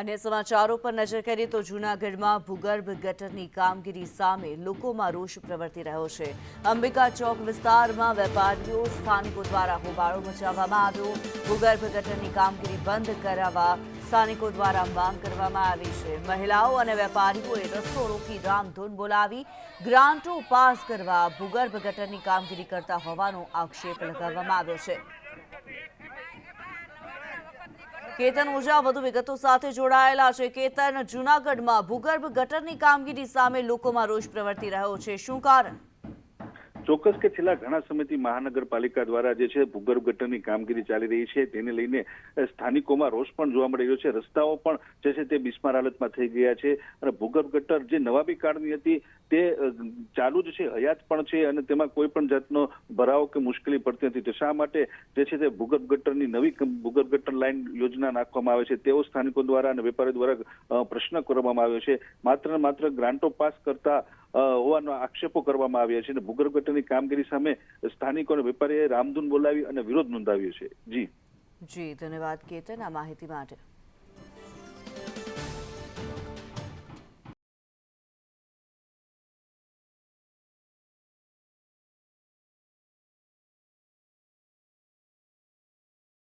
અન્ય સમાચારો પર નજર કરીએ તો જૂનાગઢમાં ભૂગર્ભ ગટરની કામગીરી સામે લોકોમાં રોષ પ્રવર્તી રહ્યો છે. અંબિકા ચોક વિસ્તારમાં વેપારીઓ સ્થાનિકો દ્વારા હોબાળો મચાવવામાં આવ્યો. ભૂગર્ભ ગટરની કામગીરી બંધ કરાવવા સ્થાનિકો દ્વારા માંગ કરવામાં આવી છે. મહિલાઓ અને વેપારીઓએ રસ્તો રોકી રામધૂન બોલાવી. ગ્રાન્ટો પાસ કરવા ભૂગર્ભ ગટરની કામગીરી કરતા હોવાનો આક્ષેપ લગાવવામાં આવ્યો છે. કેતન ઓઝા વધુ વિગતો સાથે જોડાયેલા છે. કેતન, જૂનાગઢમાં ભૂગર્ભ ગટરની કામગીરી સામે લોકોમાં રોષ પ્રવર્તી રહ્યો છે. શું કારણ? ચોક્કસ કે છેલ્લા ઘણા સમયથી મહાનગરપાલિકા દ્વારા જે છે ભૂગર્ભ ગટરની કામગીરી ચાલી રહી છે, તેને લઈને સ્થાનિકોમાં રોષ પણ જોવા મળી રહ્યો છે. રસ્તાઓ પણ જે છે તે બિસ્માર હાલતમાં થઈ ગયા છે અને ભૂગર્ભ ગટર જે નવાબી કાળની હતી તે ચાલુ જ છે, હયાત પણ છે અને તેમાં કોઈ પણ જાતનો ભરાવો કે મુશ્કેલી પડતી નથી. તો શા માટે જે છે તે ભૂગર્ભ ગટરની નવી ભૂગર્ભ ગટર લાઈન યોજના નાખવામાં આવે છે તેવો સ્થાનિકો દ્વારા અને વેપારીઓ દ્વારા પ્રશ્ન કરવામાં આવ્યો છે. માત્ર માત્ર ગ્રાન્ટો પાસ કરતા હોવાનો આક્ષેપો કરવામાં આવ્યા છે અને ભૂગર્ભ ગટરની કામગીરી સામે સ્થાનિકો અને વેપારીએ રામધૂન બોલાવી અને વિરોધ નોંધાવ્યો છે. જી. જી, ધન્યવાદ, કેતન, આ માહિતી માટે.